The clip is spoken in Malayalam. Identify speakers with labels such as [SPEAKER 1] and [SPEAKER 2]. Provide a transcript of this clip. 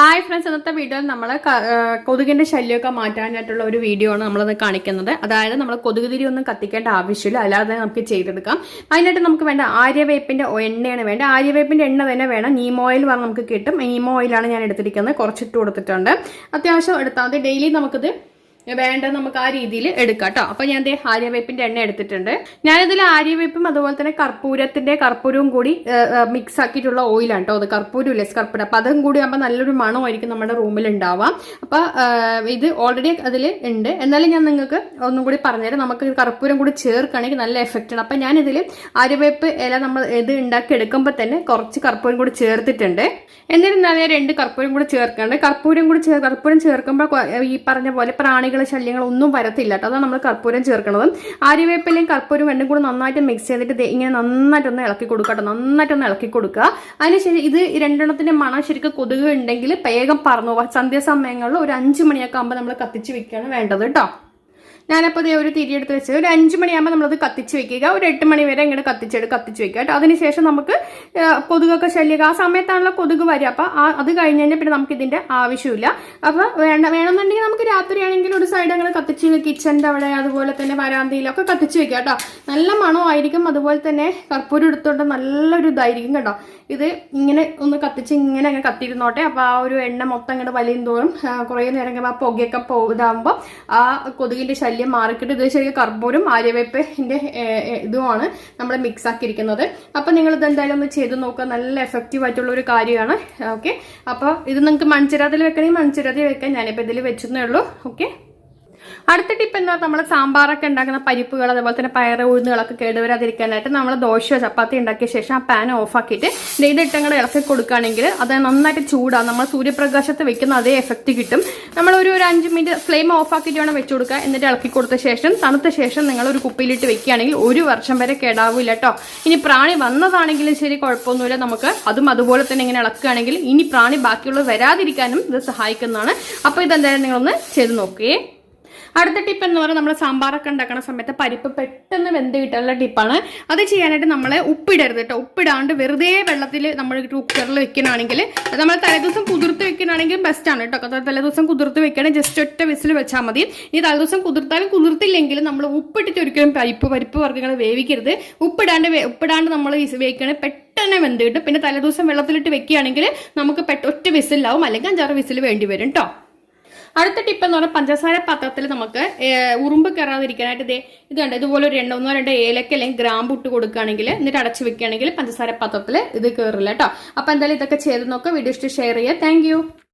[SPEAKER 1] ഹായ് ഫ്രണ്ട്സ് ഇന്നത്തെ വീഡിയോയിൽ നമ്മൾ കൊതുകിന്റെ ശല്യമൊക്കെ മാറ്റാനായിട്ടുള്ള ഒരു വീഡിയോ ആണ് നമ്മളത് കാണിക്കുന്നത്. അതായത് നമ്മൾ കൊതുക് തിരി ഒന്നും കത്തിക്കേണ്ട ആവശ്യമില്ല. അല്ലാതെ നമുക്ക് ചെയ്തെടുക്കാം. അതിനായിട്ട് നമുക്ക് വേണ്ട ആര്യവേപ്പിന്റെ എണ്ണയാണ് വേണ്ട ആര്യവേപ്പിന്റെ എണ്ണ തന്നെ വേണം. നീം ഓയിൽ പറഞ്ഞ് നമുക്ക് കിട്ടും. നീം ഓയിലാണ് ഞാൻ എടുത്തിരിക്കുന്നത്. കുറച്ചിട്ട് കൊടുത്തിട്ടുണ്ട്. അത്യാവശ്യം എടുത്താൽ മതി. ഡെയിലി നമുക്കിത് വേണ്ട നമുക്ക് ആ രീതിയിൽ എടുക്കാം കേട്ടോ അപ്പൊ ഞാൻ ആര്യവേപ്പിന്റെ എണ്ണ എടുത്തിട്ടുണ്ട്. ഞാനിതിൽ ആര്യവേപ്പും അതുപോലെ തന്നെ കർപ്പൂരത്തിന്റെ കർപ്പൂരവും കൂടി മിക്സ് ആക്കിയിട്ടുള്ള ഓയിലാണ് കേട്ടോ അത് കർപ്പൂരം ഇല്ലേ? കർപ്പൂരം. അപ്പൊ അതും കൂടി ആകുമ്പോൾ നല്ലൊരു മണമായിരിക്കും നമ്മുടെ റൂമിൽ ഉണ്ടാവാം അപ്പൊ ഇത് ഓൾറെഡി അതിൽ ഉണ്ട് എന്നാലും ഞാൻ നിങ്ങൾക്ക് ഒന്നും കൂടി പറഞ്ഞുതരാം. നമുക്ക് കർപ്പൂരം കൂടി ചേർക്കുകയാണെങ്കിൽ നല്ല എഫക്റ്റ് ആണ്. അപ്പൊ ഞാൻ ഇതിൽ ആര്യവേപ്പ് ഇല നമ്മൾ ഇത് ഉണ്ടാക്കി എടുക്കുമ്പോൾ തന്നെ കുറച്ച് കർപ്പൂരം കൂടി ചേർത്തിട്ടുണ്ട്. എന്നിരുന്നാലും രണ്ട് കർപ്പൂരം കൂടി ചേർക്കുന്നുണ്ട് കർപ്പൂരം കൂടി കർപ്പൂരം ചേർക്കുമ്പോൾ ഈ പറഞ്ഞ പോലെ പ്രാണികൾ ശല്യങ്ങൾ ഒന്നും വരത്തില്ല കേട്ടോ. അതാണ് നമ്മൾ കർപ്പൂരം ചേർക്കുന്നത് ആര്യവേപ്പിലയും കർപ്പൂരം രണ്ടും കൂടെ നന്നായിട്ട് മിക്സ് ചെയ്തിട്ട് ഇങ്ങനെ നന്നായിട്ടൊന്ന് ഇളക്കി കൊടുക്കുക കേട്ടോ നന്നായിട്ടൊന്ന് ഇളക്കി കൊടുക്കുക. അതിനുശേഷം ഇത് രണ്ടെണ്ണത്തിന്റെ മണം ശരിക്കും കൊതുക് ഉണ്ടെങ്കിൽ വേഗം പറന്നു സന്ധ്യാസമയങ്ങളിൽ ഒരു അഞ്ച് മണിയൊക്കെ ആകുമ്പോൾ നമ്മൾ കത്തിച്ച് വെക്കുകയാണ് വേണ്ടത് കേട്ടോ. ഞാനപ്പോൾ ഇതേ ഒരു തിരിയെടുത്ത് വെച്ച് ഒരു അഞ്ച് മണിയാകുമ്പോൾ നമ്മളത് കത്തിച്ച് വെക്കുക. ഒരു എട്ട് മണി വരെ ഇങ്ങനെ കത്തിച്ചെടു കത്തിച്ച് വെക്കുക കേട്ടോ. അതിനുശേഷം നമുക്ക് കൊതുകൊക്കെ ശല്യം ആ സമയത്താണല്ലോ കൊതുക് വരിക. അപ്പോൾ അത് കഴിഞ്ഞ് കഴിഞ്ഞാൽ പിന്നെ നമുക്കിതിന്റെ ആവശ്യമില്ല. അപ്പോൾ വേണ്ട വേണമെന്നുണ്ടെങ്കിൽ നമുക്ക് രാത്രിയാണെങ്കിൽ ഒരു സൈഡ് അങ്ങനെ കത്തിച്ച് കിച്ചന്റെ അവിടെ അതുപോലെ തന്നെ വരാന്തയിലൊക്കെ കത്തിച്ച് വെക്കുക കേട്ടോ. നല്ല മണമായിരിക്കും. അതുപോലെ തന്നെ കർപ്പൂരം എടുത്തോണ്ട് നല്ലൊരു ഇതായിരിക്കും കേട്ടോ. ഇത് ഇങ്ങനെ ഒന്ന് കത്തിച്ച് ഇങ്ങനെ അങ്ങ് കത്തിരുന്നോട്ടെ. അപ്പോൾ ആ ഒരു എണ്ണ മൊത്തം അങ്ങോട്ട് വലിയ തോറും കുറേ നേരം ആ പുകയൊക്കെ പോ ആ കൊതുകിന്റെ ശല്യം ശല്യം മാർക്കറ്റ് ഇത് ശരിക്കും കർപ്പൂരും ആര്യവേപ്പിന്റെ ഇതുമാണ് നമ്മൾ മിക്സ് ആക്കിയിരിക്കുന്നത്. അപ്പോൾ നിങ്ങൾ ഇത് എന്തായാലും ഒന്ന് ചെയ്ത് നോക്കുക. നല്ല എഫക്റ്റീവ് ആയിട്ടുള്ള ഒരു കാര്യമാണ്. ഓക്കെ? അപ്പോൾ ഇത് നിങ്ങൾക്ക് മൺചിരാതിൽ വെക്കണമെങ്കിൽ മൺചിരാതിൽ വെക്കാൻ ഞാനിപ്പോൾ ഇതിൽ വെച്ചെന്നേ ഉള്ളൂ. ഓക്കെ? അടുത്ത ടിപ്പ് എന്താ? നമ്മൾ സാമ്പാറൊക്കെ ഉണ്ടാക്കുന്ന പരിപ്പുകൾ അതേപോലെ തന്നെ പയർ ഉഴുന്നുകളൊക്കെ കേടുവരാതിരിക്കാനായിട്ട് നമ്മൾ ദോശ ചപ്പാത്തി ഉണ്ടാക്കിയ ശേഷം ആ പാൻ ഓഫാക്കിയിട്ട് നെയ്തിട്ടങ്ങൾ ഇളക്കി കൊടുക്കുകയാണെങ്കിൽ അത് നന്നായിട്ട് ചൂടാണ്. നമ്മൾ സൂര്യപ്രകാശത്ത് വെക്കുന്ന അതേ എഫക്റ്റ് കിട്ടും. നമ്മൾ ഒരു ഒരു അഞ്ച് മിനിറ്റ് ഫ്ലെയിം ഓഫാക്കിയിട്ട് വേണം വെച്ച് കൊടുക്കുക. എന്നിട്ട് ഇളക്കി കൊടുത്ത ശേഷം തണുത്ത ശേഷം നിങ്ങൾ ഒരു കുപ്പിയിലിട്ട് വെക്കുകയാണെങ്കിൽ ഒരു വർഷം വരെ കേടാവില്ല കേട്ടോ ഇനി പ്രാണി വന്നതാണെങ്കിലും ശരി കുഴപ്പമൊന്നുമില്ല. നമുക്ക് അതും അതുപോലെ തന്നെ ഇങ്ങനെ ഇളക്കുകയാണെങ്കിൽ ഇനി പ്രാണി ബാക്കിയുള്ളത് വരാതിരിക്കാനും ഇത് സഹായിക്കുന്നതാണ്. അപ്പോൾ ഇതെന്തായാലും നിങ്ങളൊന്ന് ചെയ്ത് നോക്കുകയെ അടുത്ത ടിപ്പ് എന്ന് പറയുന്നത് നമ്മൾ സാമ്പാറൊക്കെ ഉണ്ടാക്കുന്ന സമയത്ത് പരിപ്പ് പെട്ടെന്ന് വെന്ത് കിട്ടാനുള്ള ടിപ്പാണ് അത് ചെയ്യാനായിട്ട് നമ്മൾ ഉപ്പിടരുത് കേട്ടോ. ഉപ്പിടാണ്ട് വെറുതെ വെള്ളത്തിൽ നമ്മൾ കുക്കറിൽ വെക്കണമെങ്കിൽ നമ്മൾ തലേദിവസം കുതിർത്ത് വെക്കണമെങ്കിൽ ബെസ്റ്റാണ് കേട്ടോ. തലേദിവസം കുതിർത്ത് വെക്കണേ ജസ്റ്റ് ഒറ്റ വിസിൽ വെച്ചാൽ മതി. ഇനി തലേദിവസം കുതിർത്താലും കുതിർത്തില്ലെങ്കിൽ നമ്മൾ ഉപ്പിട്ടിട്ട് ഒരിക്കലും പരിപ്പ് പരിപ്പ് വർഗങ്ങൾ വേവിക്കരുത്. ഉപ്പിടാണ്ട് ഉപ്പിടാണ്ട് നമ്മൾ വേവിക്കണേ പെട്ടെന്ന് വെന്ത് കിട്ടും. പിന്നെ തലേദിവസം വെള്ളത്തിലിട്ട് വെക്കുകയാണെങ്കിൽ നമുക്ക് ഒറ്റ വിസിലാവും അല്ലെങ്കിൽ അഞ്ചാറ് വിസിൽ വേണ്ടി വരും കേട്ടോ അടുത്ത ടിപ്പ് എന്ന് പറഞ്ഞാൽ പഞ്ചസാര പാത്രത്തിൽ നമുക്ക് ഉറുമ്പ് കയറാതിരിക്കാനായിട്ട് ഇതേ ഇത് ഇതുപോലെ ഒരു രണ്ടോ ഒന്നോ രണ്ടോ ഏലക്ക അല്ലെങ്കിൽ ഗ്രാമ്പ് ഇട്ട് കൊടുക്കുകയാണെങ്കിൽ എന്നിട്ട് അടച്ചു വെക്കുകയാണെങ്കിൽ പഞ്ചസാര പാത്രത്തിൽ ഇത് കയറില്ല കേട്ടോ. അപ്പൊ എന്തായാലും ഇതൊക്കെ ചെയ്ത് നോക്കുക വീഡിയോ ഇഷ്ടം ഷെയർ ചെയ്യുക. താങ്ക്